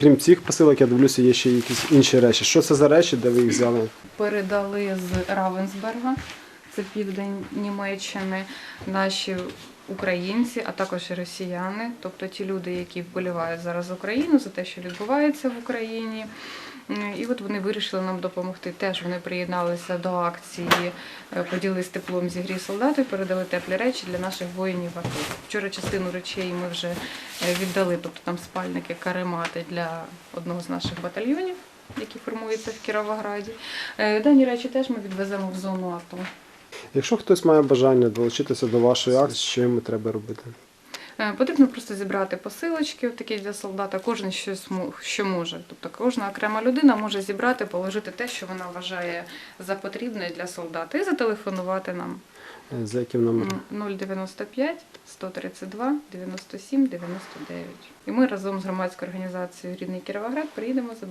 Крім цих посилок, я дивлюся, є ще якісь інші речі. Що це за речі, де ви їх взяли? передали з Равенсберга, це південь Німеччини, наші українці, а також і росіяни, тобто ті люди, які вболівають зараз за Україну, за те, що відбувається в Україні. І от вони вирішили нам допомогти. Теж вони приєдналися до акції е, поділились теплом зі грі солдати, передали теплі речі для наших воїнів АТО. Вчора частину речей ми вже е, віддали, тобто там спальники, каремати для одного з наших батальйонів, який формується в Кіровограді. Е, Дані речі теж ми відвеземо в зону АТО. Якщо хтось має бажання долучитися до вашої акції, що йому треба робити? Е, Потрібно просто зібрати посилочки, такі для солдата, кожен щось що може. Тобто кожна окрема людина може зібрати, положити те, що вона вважає за потрібне для солдата, і зателефонувати нам Е, За яким номером? М, 095 132 97 99. І ми разом з громадською організацією Рідний Кіровоград приїдемо за